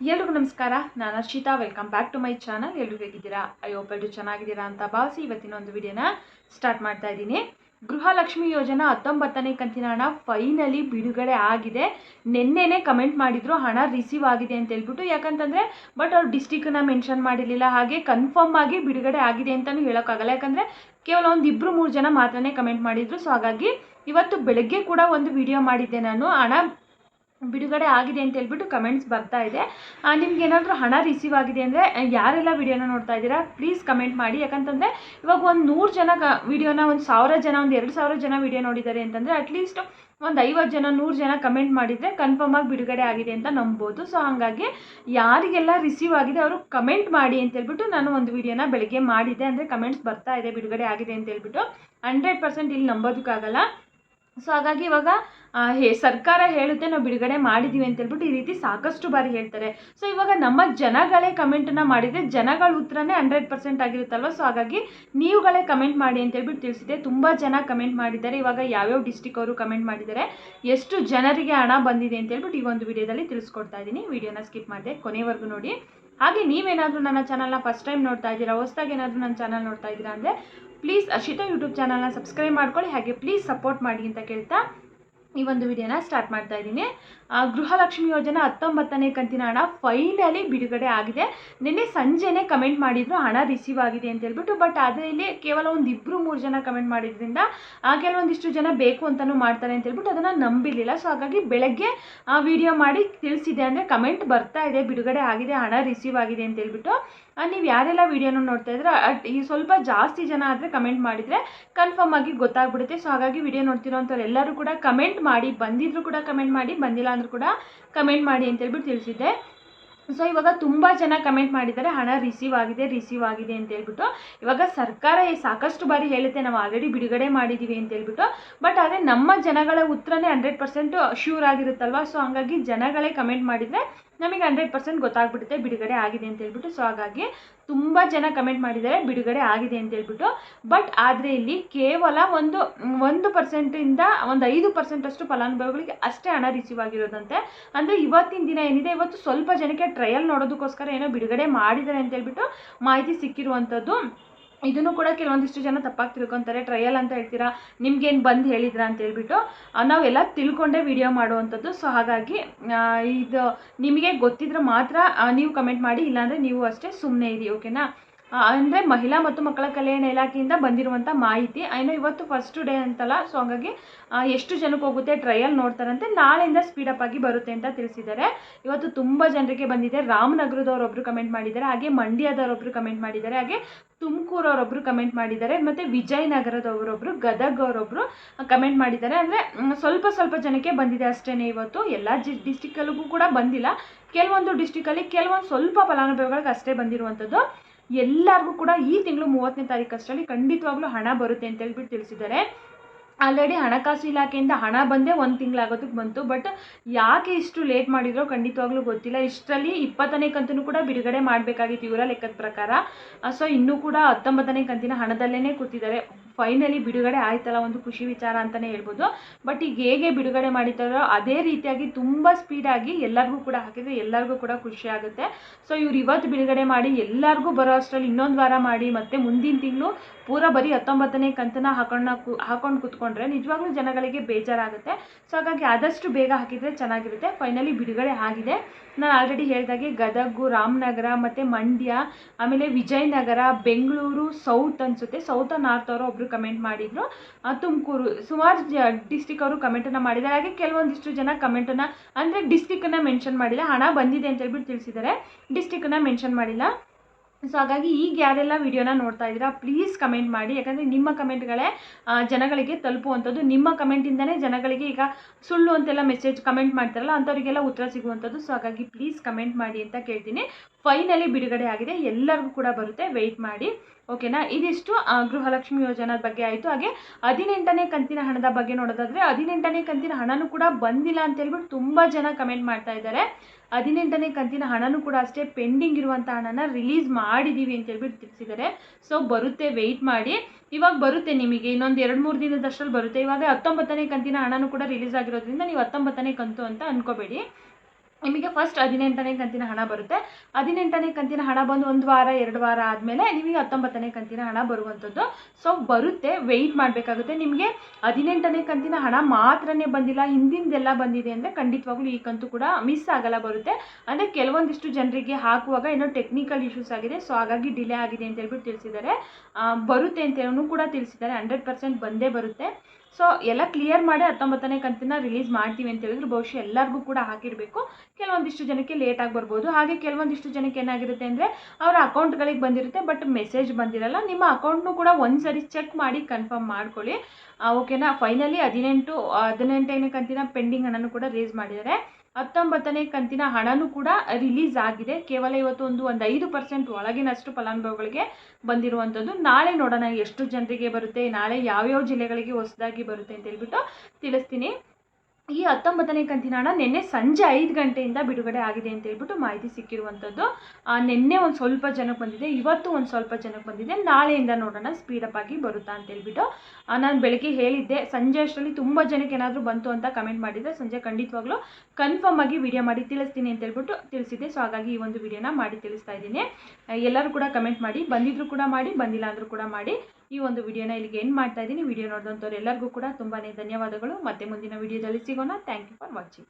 ಎಲ್ರಿಗೂ ನಮಸ್ಕಾರ. ನಾನು Arshita welcome back to my channel ಎಲ್ರಿಗೂ ಹೇಗಿದ್ದೀರಾ? ಐ ಹೋಪ್ ಎಲ್ಲರೂ ಚೆನ್ನಾಗಿದ್ದೀರಾ ಅಂತ ಭಾವಿಸಿ ಇವತ್ತಿನ ಒಂದು ವಿಡಿಯೋನ ಸ್ಟಾರ್ಟ್ ಮಾಡ್ತಾ ಇದ್ದೀನಿ. ಗೃಹಲಕ್ಷ್ಮಿ ಯೋಜನಾ ಹತ್ತೊಂಬತ್ತನೇ ಕಂತಿನ ಹಣ ಫೈನಲಿ ಬಿಡುಗಡೆ ಆಗಿದೆ. ನಿನ್ನೆನೇ ಕಮೆಂಟ್ ಮಾಡಿದ್ರು ಹಣ ರಿಸೀವ್ ಆಗಿದೆ ಅಂತ ಹೇಳ್ಬಿಟ್ಟು. ಯಾಕಂತಂದರೆ ಬಟ್ ಅವ್ರು ಡಿಸ್ಟಿಕ್ನ ಮೆನ್ಷನ್ ಮಾಡಿರಲಿಲ್ಲ. ಹಾಗೆ ಕನ್ಫರ್ಮ್ ಆಗಿ ಬಿಡುಗಡೆ ಆಗಿದೆ ಅಂತಲೂ ಹೇಳೋಕ್ಕಾಗಲ್ಲ. ಯಾಕಂದರೆ, ಕೇವಲ ಒಂದು ಇಬ್ಬರು ಮೂರು ಜನ ಮಾತ್ರನೇ ಕಮೆಂಟ್ ಮಾಡಿದ್ರು. ಸೊ ಹಾಗಾಗಿ ಇವತ್ತು ಬೆಳಗ್ಗೆ ಕೂಡ ಒಂದು ವಿಡಿಯೋ ಮಾಡಿದ್ದೆ ನಾನು. ಹಣ ಬಿಡುಗಡೆ ಆಗಿದೆ ಅಂತ ಹೇಳ್ಬಿಟ್ಟು ಕಮೆಂಟ್ಸ್ ಬರ್ತಾ ಇದೆ. ನಿಮ್ಗೆ ಏನಾದರೂ ಹಣ ರಿಸೀವ್ ಆಗಿದೆ ಅಂದರೆ ಯಾರೆಲ್ಲ ವಿಡಿಯೋನ ನೋಡ್ತಾ ಇದ್ದೀರಾ ಪ್ಲೀಸ್ ಕಮೆಂಟ್ ಮಾಡಿ. ಯಾಕಂತಂದರೆ, ಇವಾಗ ಒಂದು ನೂರು ಜನ ವಿಡಿಯೋನ ಒಂದು ಸಾವಿರ ಜನ, ಒಂದು ಎರಡು ಸಾವಿರ ಜನ ವಿಡಿಯೋ ನೋಡಿದ್ದಾರೆ ಅಂತಂದರೆ ಅಟ್ಲೀಸ್ಟ್ ಒಂದು ಐವತ್ತು ಜನ, ನೂರು ಜನ ಕಮೆಂಟ್ ಮಾಡಿದರೆ ಕನ್ಫರ್ಮ್ ಆಗಿ ಬಿಡುಗಡೆ ಆಗಿದೆ ಅಂತ ನಂಬೋದು. ಸೊ ಹಾಗಾಗಿ ಯಾರಿಗೆಲ್ಲ ರಿಸೀವ್ ಆಗಿದೆ ಅವರು ಕಮೆಂಟ್ ಮಾಡಿ ಅಂತ ಹೇಳ್ಬಿಟ್ಟು ನಾನು ಒಂದು ವಿಡಿಯೋನ ಬೆಳಗ್ಗೆ ಮಾಡಿದ್ದೆ. ಅಂದರೆ ಕಮೆಂಟ್ಸ್ ಬರ್ತಾ ಇದೆ, ಬಿಡುಗಡೆ ಆಗಿದೆ ಅಂತ ಹೇಳ್ಬಿಟ್ಟು. ಹಂಡ್ರೆಡ್ ಪರ್ಸೆಂಟ್ ಇಲ್ಲಿ ನಂಬೋದಕ್ಕಾಗಲ್ಲ. ಸೊ ಹಾಗಾಗಿ ಇವಾಗ ಹೇ, ಸರ್ಕಾರ ಹೇಳುತ್ತೆ, ನಾವು ಬಿಡುಗಡೆ ಮಾಡಿದ್ದೀವಿ ಅಂತ ಹೇಳ್ಬಿಟ್ಟು ಈ ರೀತಿ ಸಾಕಷ್ಟು ಬಾರಿ ಹೇಳ್ತಾರೆ. ಸೊ ಇವಾಗ ನಮ್ಮ ಜನಗಳೇ ಕಮೆಂಟನ್ನು ಮಾಡಿದರೆ ಜನಗಳ ಉತ್ತರನೇ ಹಂಡ್ರೆಡ್ ಪರ್ಸೆಂಟ್ ಆಗಿರುತ್ತಲ್ವ? ಸೊ ಹಾಗಾಗಿ ನೀವುಗಳೇ ಕಮೆಂಟ್ ಮಾಡಿ ಅಂತ ಹೇಳ್ಬಿಟ್ಟು ತಿಳಿಸಿದೆ ತುಂಬ ಜನ ಕಮೆಂಟ್ ಮಾಡಿದ್ದಾರೆ. ಇವಾಗ ಯಾವ್ಯಾವ ಡಿಸ್ಟಿಕ್ ಅವರು ಕಮೆಂಟ್ ಮಾಡಿದ್ದಾರೆ. ಎಷ್ಟು ಜನರಿಗೆ ಹಣ ಬಂದಿದೆ ಅಂತ ಹೇಳ್ಬಿಟ್ಟು ಈ ಒಂದು ವಿಡಿಯೋದಲ್ಲಿ ತಿಳಿಸ್ಕೊಡ್ತಾ ಇದ್ದೀನಿ. ವಿಡಿಯೋನ ಸ್ಕಿಪ್ ಮಾಡಿದೆ ಕೊನೆವರೆಗೂ ನೋಡಿ. ಹಾಗೆ ನೀವೇನಾದರೂ ನನ್ನ ಚಾನಲ್ನ ಫಸ್ಟ್ ಟೈಮ್ ನೋಡ್ತಾ ಇದ್ದೀರಾ, ಹೊಸ್ದಾಗಿ ಏನಾದರೂ ನನ್ನ ಚಾನಲ್ ನೋಡ್ತಾ ಇದ್ದೀರಾ ಅಂದರೆ ಪ್ಲೀಸ್ ಅಶಿತಾ ಯೂಟ್ಯೂಬ್ ಚಾನಲ್ನ ಸಬ್ಸ್ಕ್ರೈಬ್ ಮಾಡ್ಕೊಳ್ಳಿ. ಹಾಗೆ ಪ್ಲೀಸ್ ಸಪೋರ್ಟ್ ಮಾಡಿ ಅಂತ ಕೇಳ್ತಾ ಈ ಒಂದು ವಿಡಿಯೋನ ಸ್ಟಾರ್ಟ್ ಮಾಡ್ತಾ ಇದ್ದೀನಿ. ಗೃಹಲಕ್ಷ್ಮಿ ಯೋಜನೆ ಹತ್ತೊಂಬತ್ತನೇ ಕಂತಿನ ಹಣ ಫೈನಲಿ ಬಿಡುಗಡೆ ಆಗಿದೆ. ನಿನ್ನೆ ಸಂಜೆನೇ ಕಮೆಂಟ್ ಮಾಡಿದ್ರು ಹಣ ರಿಸೀವ್ ಆಗಿದೆ ಅಂತ ಹೇಳ್ಬಿಟ್ಟು ಬಟ್ ಅದರಲ್ಲಿ ಕೇವಲ ಒಂದು ಇಬ್ಬರು ಮೂರು ಜನ ಕಮೆಂಟ್ ಮಾಡಿದ್ರಿಂದ ಆ ಕೆಲವೊಂದಿಷ್ಟು ಜನ ಬೇಕು ಅಂತಲೂ ಮಾಡ್ತಾರೆ ಅಂತ ಹೇಳ್ಬಿಟ್ಟು ಅದನ್ನು ನಂಬಿರಲಿಲ್ಲ. ಸೊ ಹಾಗಾಗಿ ಬೆಳಗ್ಗೆ ಆ ವಿಡಿಯೋ ಮಾಡಿ ತಿಳಿಸಿದೆ ಅಂದರೆ ಕಮೆಂಟ್ ಬರ್ತಾ ಇದೆ, ಬಿಡುಗಡೆ ಆಗಿದೆ, ಹಣ ರಿಸೀವ್ ಆಗಿದೆ ಅಂತ ಹೇಳ್ಬಿಟ್ಟು. ನೀವು ಯಾರೆಲ್ಲ ವಿಡಿಯೋನ ನೋಡ್ತಾ ಇದ್ರೆ ಈ ಸ್ವಲ್ಪ ಜಾಸ್ತಿ ಜನ ಆದರೆ ಕಮೆಂಟ್ ಮಾಡಿದರೆ ಕನ್ಫರ್ಮ್ ಆಗಿ ಗೊತ್ತಾಗ್ಬಿಡುತ್ತೆ. ಸೊ ಹಾಗಾಗಿ ವಿಡಿಯೋ ನೋಡ್ತಿರೋಂಥವ್ರು ಎಲ್ಲರೂ ಕೂಡ ಕಮೆಂಟ್ ಮಾಡಿ, ಬಂದಿದ್ರು ಕೂಡ ಕಮೆಂಟ್ ಮಾಡಿ, ಬಂದಿಲ್ಲ ಅಂದರೂ ಕೂಡ ಕಮೆಂಟ್ ಮಾಡಿ ಅಂತ ಹೇಳ್ಬಿಟ್ಟು ತಿಳಿಸಿದ್ದೆ. ಸೊ ಇವಾಗ ತುಂಬ ಜನ ಕಮೆಂಟ್ ಮಾಡಿದ್ದಾರೆ, ಹಣ ರಿಸೀವ್ ಆಗಿದೆ ರಿಸೀವ್ ಆಗಿದೆ ಅಂತ ಹೇಳ್ಬಿಟ್ಟು. ಇವಾಗ ಸರ್ಕಾರ ಸಾಕಷ್ಟು ಬಾರಿ ಹೇಳುತ್ತೆ, ನಾವು ಆಲ್ರೆಡಿ ಬಿಡುಗಡೆ ಮಾಡಿದ್ದೀವಿ ಅಂತ ಹೇಳ್ಬಿಟ್ಟು. ಬಟ್ ಆದರೆ ನಮ್ಮ ಜನಗಳ ಉತ್ತರನೇ ಹಂಡ್ರೆಡ್ ಪರ್ಸೆಂಟ್ ಶ್ಯೂರ್ ಆಗಿರುತ್ತಲ್ವ? ಸೊ ಹಂಗಾಗಿ ಜನಗಳೇ ಕಮೆಂಟ್ ಮಾಡಿದರೆ ನಮಗೆ ಹಂಡ್ರೆಡ್ ಪರ್ಸೆಂಟ್ ಗೊತ್ತಾಗ್ಬಿಡುತ್ತೆ, ಬಿಡುಗಡೆ ಆಗಿದೆ ಅಂತ ಹೇಳ್ಬಿಟ್ಟು. ಸೊ ಹಾಗಾಗಿ ತುಂಬ ಜನ ಕಮೆಂಟ್ ಮಾಡಿದ್ದಾರೆ, ಬಿಡುಗಡೆ ಆಗಿದೆ ಅಂತ ಹೇಳ್ಬಿಟ್ಟು. ಬಟ್ ಆದರೆ ಇಲ್ಲಿ ಕೇವಲ ಒಂದು ಒಂದು ಪರ್ಸೆಂಟಿಂದ ಒಂದು ಐದು ಪರ್ಸೆಂಟಷ್ಟು ಫಲಾನುಭವಿಗಳಿಗೆ ಅಷ್ಟೇ ಹಣ ರಿಸೀವ್ ಆಗಿರೋದಂತೆ. ಅಂದರೆ ಇವತ್ತಿನ ದಿನ ಏನಿದೆ, ಇವತ್ತು ಸ್ವಲ್ಪ ಜನಕ್ಕೆ ಟ್ರಯಲ್ ನೋಡೋದಕ್ಕೋಸ್ಕರ ಏನೋ ಬಿಡುಗಡೆ ಮಾಡಿದ್ದಾರೆ ಅಂತ ಹೇಳ್ಬಿಟ್ಟು ಮಾಹಿತಿ ಸಿಕ್ಕಿರುವಂಥದ್ದು ಇದನ್ನು ಕೂಡ ಕೆಲವೊಂದಿಷ್ಟು ಜನ ತಪ್ಪಾಗಿ ತಿಳ್ಕೊತಾರೆ. ಟ್ರಯಲ್ ಅಂತ ಹೇಳ್ತೀರಾ? ನಿಮ್ಗೇನು ಬಂದು ಹೇಳಿದ್ರಾ ಅಂತ ಹೇಳ್ಬಿಟ್ಟು ನಾವೆಲ್ಲ ತಿಳ್ಕೊಂಡೇ ವಿಡಿಯೋ ಮಾಡುವಂಥದ್ದು. ಸೊ ಹಾಗಾಗಿ ಇದು ನಿಮಗೆ ಗೊತ್ತಿದ್ರೆ ಮಾತ್ರ ನೀವು ಕಮೆಂಟ್ ಮಾಡಿ, ಇಲ್ಲಾಂದರೆ ನೀವು ಅಷ್ಟೇ ಸುಮ್ಮನೆ ಇರಿ ಓಕೆನಾ ಅಂದರೆ ಮಹಿಳಾ ಮತ್ತು ಮಕ್ಕಳ ಕಲ್ಯಾಣ ಇಲಾಖೆಯಿಂದ ಬಂದಿರುವಂಥ ಮಾಹಿತಿ. ಏನೋ ಇವತ್ತು ಫಸ್ಟ್ ಡೇ ಅಂತಲ್ಲ ಸೊ ಹಾಗಾಗಿ ಎಷ್ಟು ಜನಕ್ಕೆ ಹೋಗುತ್ತೆ ಟ್ರಯಲ್ ನೋಡ್ತಾರಂತೆ. ನಾಳೆಯಿಂದ ಸ್ಪೀಡಪ್ ಆಗಿ ಬರುತ್ತೆ ಅಂತ ತಿಳಿಸಿದ್ದಾರೆ. ಇವತ್ತು ತುಂಬ ಜನರಿಗೆ ಬಂದಿದೆ. ರಾಮನಗರದವರೊಬ್ಬರು ಕಮೆಂಟ್ ಮಾಡಿದ್ದಾರೆ, ಹಾಗೆ ಮಂಡ್ಯದವರೊಬ್ಬರು ಕಮೆಂಟ್ ಮಾಡಿದ್ದಾರೆ, ಹಾಗೆ ತುಮಕೂರವರೊಬ್ಬರು ಕಮೆಂಟ್ ಮಾಡಿದ್ದಾರೆ, ಮತ್ತು ವಿಜಯನಗರದವರೊಬ್ಬರು ಗದಗ್ ಅವರೊಬ್ರು ಕಮೆಂಟ್ ಮಾಡಿದ್ದಾರೆ. ಅಂದರೆ ಸ್ವಲ್ಪ ಸ್ವಲ್ಪ ಜನಕ್ಕೆ ಬಂದಿದೆ ಅಷ್ಟೇ ಇವತ್ತು. ಎಲ್ಲ ಜಿ ಡಿಸ್ಟಿಕಲ್ಲಿಗೂ ಕೂಡ ಬಂದಿಲ್ಲ. ಕೆಲವೊಂದು ಡಿಸ್ಟಿಕಲ್ಲಿ ಕೆಲವೊಂದು ಸ್ವಲ್ಪ ಫಲಾನುಭವಿಗಳಿಗೆ ಅಷ್ಟೇ ಬಂದಿರುವಂಥದ್ದು ಎಲ್ಲರಿಗೂ ಕೂಡ ಈ ತಿಂಗಳು ಮೂವತ್ತನೇ ತಾರೀಕು ಅಷ್ಟರಲ್ಲಿ ಖಂಡಿತವಾಗ್ಲೂ ಹಣ ಬರುತ್ತೆ ಅಂತ ಹೇಳ್ಬಿಟ್ಟು ತಿಳಿಸಿದ್ದಾರೆ. ಆಲ್ರೆಡಿ ಹಣಕಾಸು ಇಲಾಖೆಯಿಂದ ಹಣ ಬಂದೇ ಒಂದು ತಿಂಗಳಾಗೋದಕ್ಕೆ ಬಂತು ಬಟ್ ಯಾಕೆ ಇಷ್ಟು ಲೇಟ್ ಮಾಡಿದ್ರೋ ಖಂಡಿತವಾಗ್ಲೂ ಗೊತ್ತಿಲ್ಲ. ಇಷ್ಟರಲ್ಲಿ ಇಪ್ಪತ್ತನೇ ಕಂತನ್ನು ಕೂಡ ಬಿಡುಗಡೆ ಮಾಡಬೇಕಾಗಿತ್ತು ಇವರ ಲೆಕ್ಕದ ಪ್ರಕಾರ. ಸೊ ಇನ್ನೂ ಕೂಡ ಹತ್ತೊಂಬತ್ತನೇ ಕಂತಿನ ಹಣದಲ್ಲೇ ಕೂತಿದ್ದಾರೆ. ಫೈನಲಿ ಬಿಡುಗಡೆ ಆಯ್ತಲ್ಲ ಒಂದು ಖುಷಿ ವಿಚಾರ ಅಂತಲೇ ಹೇಳ್ಬೋದು. ಬಟ್ ಈಗ ಹೇಗೆ ಬಿಡುಗಡೆ ಮಾಡಿದ್ದಾರೋ ಅದೇ ರೀತಿಯಾಗಿ ತುಂಬ ಸ್ಪೀಡಾಗಿ ಎಲ್ಲರಿಗೂ ಕೂಡ ಹಾಕಿದರೆ ಎಲ್ಲರಿಗೂ ಕೂಡ ಖುಷಿ ಆಗುತ್ತೆ. ಸೊ ಇವ್ರು ಇವತ್ತು ಬಿಡುಗಡೆ ಮಾಡಿ ಎಲ್ಲರಿಗೂ ಬರೋ ಅಷ್ಟರಲ್ಲಿ ಇನ್ನೊಂದು ವಾರ ಮಾಡಿ ಮತ್ತೆ ಮುಂದಿನ ತಿಂಗಳು ಪೂರ ಬರೀ ಹತ್ತೊಂಬತ್ತನೇ ಕಂತನ ಹಾಕೊಂಡು ಹಾಕೊಂಡು ಹಾಕೊಂಡು ಕೂತ್ಕೊಂಡ್ರೆ ನಿಜವಾಗ್ಲೂ ಜನಗಳಿಗೆ ಬೇಜಾರಾಗುತ್ತೆ. ಸೊ ಹಾಗಾಗಿ ಆದಷ್ಟು ಬೇಗ ಹಾಕಿದರೆ ಚೆನ್ನಾಗಿರುತ್ತೆ. ಫೈನಲಿ ಬಿಡುಗಡೆ ಆಗಿದೆ. ನಾನು ಆಲ್ರೆಡಿ ಹೇಳಿದಾಗೆ ಗದಗು, ರಾಮನಗರ ಮತ್ತು ಮಂಡ್ಯ, ಆಮೇಲೆ ವಿಜಯನಗರ, ಬೆಂಗಳೂರು ಸೌತ್ ಅನಿಸುತ್ತೆ. ಸೌತ್ ನಾರ್ತ್ ಅವರು ಒಬ್ಬರು ಕಮೆಂಟ್ ಮಾಡಿದರು. ತುಮಕೂರು, ಸುಮಾರು ಡಿಸ್ಟಿಕ್ ಅವರು ಕಮೆಂಟನ್ನು ಮಾಡಿದ್ದಾರೆ. ಹಾಗೆ ಕೆಲವೊಂದಿಷ್ಟು ಜನ ಕಮೆಂಟನ್ನು ಅಂದರೆ ಡಿಸ್ಟಿಕ್ಕನ್ನು ಮೆನ್ಷನ್ ಮಾಡಿಲ್ಲ. ಹಣ ಬಂದಿದೆ ಅಂತ ಹೇಳ್ಬಿಟ್ಟು ತಿಳಿಸಿದ್ದಾರೆ. ಡಿಸ್ಟಿಕ್ಕನ್ನು ಮೆನ್ಷನ್ ಮಾಡಿಲ್ಲ. ಸೊ ಹಾಗಾಗಿ ಈಗ ಯಾರೆಲ್ಲ ವಿಡಿಯೋನ ನೋಡ್ತಾ ಇದ್ದೀರಾ ಪ್ಲೀಸ್ ಕಮೆಂಟ್ ಮಾಡಿ. ಯಾಕಂದರೆ ನಿಮ್ಮ ಕಮೆಂಟ್ಗಳೇ ಜನಗಳಿಗೆ ತಲುಪುವಂಥದ್ದು. ನಿಮ್ಮ ಕಮೆಂಟಿಂದನೇ ಜನಗಳಿಗೆ ಈಗ ಸುಳ್ಳು ಅಂತೆಲ್ಲ ಮೆಸೇಜ್ ಕಮೆಂಟ್ ಮಾಡ್ತಾರಲ್ಲ, ಅಂಥವರಿಗೆಲ್ಲ ಉತ್ತರ ಸಿಗುವಂಥದ್ದು. ಸೊ ಹಾಗಾಗಿ ಪ್ಲೀಸ್ ಕಮೆಂಟ್ ಮಾಡಿ ಅಂತ ಕೇಳ್ತೀನಿ. ಫೈನಲಿ ಬಿಡುಗಡೆ ಆಗಿದೆ. ಎಲ್ಲರಿಗೂ ಕೂಡ ಬರುತ್ತೆ. ವೆಯ್ಟ್ ಮಾಡಿ. ಓಕೆನಾ? ಇದಿಷ್ಟು ಗೃಹಲಕ್ಷ್ಮಿ ಯೋಜನಾದ ಬಗ್ಗೆ ಆಯಿತು. ಹಾಗೆ, ಹದಿನೆಂಟನೇ ಕಂತಿನ ಹಣದ ಬಗ್ಗೆ ನೋಡೋದಾದರೆ, ಹದಿನೆಂಟನೇ ಕಂತಿನ ಹಣನೂ ಕೂಡ ಬಂದಿಲ್ಲ ಅಂತ ಹೇಳ್ಬಿಟ್ಟು ತುಂಬ ಜನ ಕಮೆಂಟ್ ಮಾಡ್ತಾ ಇದ್ದಾರೆ. ಹದಿನೆಂಟನೇ ಕಂತಿನ ಹಣನೂ ಕೂಡ ಅಷ್ಟೇ ಪೆಂಡಿಂಗ್ ಇರುವಂಥ ಹಣನ ರಿಲೀಸ್ ಮಾಡಿದ್ದೀವಿ ಅಂತ ಹೇಳ್ಬಿಟ್ಟು ತಿಳಿಸಿದ್ದಾರೆ. ಸೊ, ಬರುತ್ತೆ ವೆಯ್ಟ್ ಮಾಡಿ. ಇವಾಗ ಬರುತ್ತೆ ನಿಮಗೆ. ಇನ್ನೊಂದು ಎರಡು ಮೂರು ದಿನದಷ್ಟರಲ್ಲಿ ಬರುತ್ತೆ. ಇವಾಗ ಹತ್ತೊಂಬತ್ತನೇ ಕಂತಿನ ಹಣನೂ ಕೂಡ ರಿಲೀಸ್ ಆಗಿರೋದ್ರಿಂದ ನೀವು ಹತ್ತೊಂಬತ್ತನೇ ಕಂತು ಅಂತ ಅನ್ಕೋಬೇಡಿ. ನಿಮಗೆ ಫಸ್ಟ್ ಹದಿನೆಂಟನೇ ಕಂತಿನ ಹಣ ಬರುತ್ತೆ. ಹದಿನೆಂಟನೇ ಕಂತಿನ ಹಣ ಬಂದು ಒಂದು ವಾರ, ಎರಡು ವಾರ ಆದಮೇಲೆ ನಿಮಗೆ ಹತ್ತೊಂಬತ್ತನೇ ಕಂತಿನ ಹಣ ಬರುವಂಥದ್ದು ಸೊ ಬರುತ್ತೆ ವೆಯ್ಟ್ ಮಾಡಬೇಕಾಗುತ್ತೆ. ನಿಮಗೆ ಹದಿನೆಂಟನೇ ಕಂತಿನ ಹಣ ಮಾತ್ರನೇ ಬಂದಿಲ್ಲ, ಹಿಂದಿಂದೆಲ್ಲ ಬಂದಿದೆ ಅಂದರೆ ಖಂಡಿತವಾಗ್ಲೂ ಈ ಕಂತು ಕೂಡ ಮಿಸ್ ಆಗಲ್ಲ ಬರುತ್ತೆ. ಅಂದರೆ ಕೆಲವೊಂದಿಷ್ಟು ಜನರಿಗೆ ಹಾಕುವಾಗ ಏನೋ ಟೆಕ್ನಿಕಲ್ ಇಶ್ಯೂಸ್ ಆಗಿದೆ ಸೊ ಹಾಗಾಗಿ ಡಿಲೇ ಆಗಿದೆ ಅಂತ ಹೇಳ್ಬಿಟ್ಟು ತಿಳಿಸಿದ್ದಾರೆ. ಬರುತ್ತೆ ಅಂತೇಳೂ ಕೂಡ ತಿಳಿಸಿದ್ದಾರೆ. ಹಂಡ್ರೆಡ್ ಪರ್ಸೆಂಟ್ ಬಂದೇ ಬರುತ್ತೆ. ಸೊ ಎಲ್ಲ ಕ್ಲಿಯರ್ ಮಾಡಿ ಹತ್ತೊಂಬತ್ತನೇ ಕಂತಿನ ರಿಲೀಸ್ ಮಾಡ್ತೀವಿ ಅಂತ ಹೇಳಿದ್ರು ಬಹುಶಃ ಎಲ್ಲರಿಗೂ ಕೂಡ ಹಾಕಿರಬೇಕು. ಕೆಲವೊಂದಿಷ್ಟು ಜನಕ್ಕೆ ಲೇಟಾಗಿ ಬರ್ಬೋದು. ಹಾಗೆ ಕೆಲವೊಂದಿಷ್ಟು ಜನಕ್ಕೆ ಏನಾಗಿರುತ್ತೆ ಅಂದರೆ ಅವರ ಅಕೌಂಟ್ಗಳಿಗೆ ಬಂದಿರುತ್ತೆ ಬಟ್ ಮೆಸೇಜ್ ಬಂದಿರಲ್ಲ. ನಿಮ್ಮ ಅಕೌಂಟ್ನು ಕೂಡ ಒಂದ್ಸರಿ ಚೆಕ್ ಮಾಡಿ ಕನ್ಫರ್ಮ್ ಮಾಡ್ಕೊಳ್ಳಿ. ಓಕೆನಾ ಫೈನಲಿ ಹದಿನೆಂಟು, ಹದಿನೆಂಟನೇ ಕಂತಿನ ಪೆಂಡಿಂಗ್ ಹಣನೂ ಕೂಡ ರೇಸ್ ಮಾಡಿದ್ದಾರೆ. ಹತ್ತೊಂಬತ್ತನೇ ಕಂತಿನ ಹಣನೂ ಕೂಡ ರಿಲೀಸ್ ಆಗಿದೆ. ಕೇವಲ ಇವತ್ತು ಒಂದು ಒಂದು ಐದು ಪರ್ಸೆಂಟ್ ಒಳಗಿನಷ್ಟು ಫಲಾನುಭವಿಗಳಿಗೆ ಬಂದಿರುವಂಥದ್ದು ನಾಳೆ ನೋಡೋಣ ಎಷ್ಟು ಜನರಿಗೆ ಬರುತ್ತೆ, ನಾಳೆ ಯಾವ್ಯಾವ ಜಿಲ್ಲೆಗಳಿಗೆ ಹೊಸದಾಗಿ ಬರುತ್ತೆ ಅಂತ ಹೇಳ್ಬಿಟ್ಟು ತಿಳಿಸ್ತೀನಿ. ಈ ಹತ್ತೊಂಬತ್ತನೇ ಕಂತಿನ ಹಣ ನಿನ್ನೆ ಸಂಜೆ ಐದು ಗಂಟೆಯಿಂದ ಬಿಡುಗಡೆ ಆಗಿದೆ ಅಂತ ಹೇಳ್ಬಿಟ್ಟು ಮಾಹಿತಿ ಸಿಕ್ಕಿರುವಂಥದ್ದು. ನಿನ್ನೆ ಒಂದು ಸ್ವಲ್ಪ ಜನಕ್ಕೆ ಬಂದಿದೆ, ಇವತ್ತು ಒಂದು ಸ್ವಲ್ಪ ಜನಕ್ಕೆ ಬಂದಿದೆ. ನಾಳೆಯಿಂದ ನೋಡೋಣ ಸ್ಪೀಡಪ್ ಆಗಿ ಬರುತ್ತಾ ಅಂತ ಹೇಳ್ಬಿಟ್ಟು. ನಾನು ಬೆಳಗ್ಗೆ ಹೇಳಿದ್ದೆ, ಸಂಜೆ ಅಷ್ಟರಲ್ಲಿ ತುಂಬ ಜನಕ್ಕೆ ಏನಾದರೂ ಬಂತು ಅಂತ ಕಮೆಂಟ್ ಮಾಡಿದರೆ ಸಂಜೆ ಖಂಡಿತವಾಗ್ಲೂ ಕನ್ಫರ್ಮ್ ಆಗಿ ವಿಡಿಯೋ ಮಾಡಿ ತಿಳಿಸ್ತೀನಿ ಅಂತ ಹೇಳ್ಬಿಟ್ಟು ತಿಳಿಸಿದ್ದೆ. ಸೊ ಹಾಗಾಗಿ ಈ ಒಂದು ವಿಡಿಯೋನ ಮಾಡಿ ತಿಳಿಸ್ತಾ ಇದ್ದೀನಿ. ಎಲ್ಲರೂ ಕೂಡ ಕಮೆಂಟ್ ಮಾಡಿ, ಬಂದಿದ್ರು ಕೂಡ ಮಾಡಿ, ಬಂದಿಲ್ಲ ಅಂದರೂ ಕೂಡ ಮಾಡಿ. ಈ ಒಂದು ವಿಡಿಯೋನ ಇಲ್ಲಿಗೆ ಎಂಡ್ ಮಾಡ್ತಾ ಇದ್ದೀನಿ. ವಿಡಿಯೋ ನೋಡಿದಂಥವ್ರು ಎಲ್ಲರಿಗೂ ಕೂಡ ತುಂಬಾ ಧನ್ಯವಾದಗಳು. ಮತ್ತೆ ಮುಂದಿನ ವಿಡಿಯೋದಲ್ಲಿ ಸಿಗೋಣ. Thank you for watching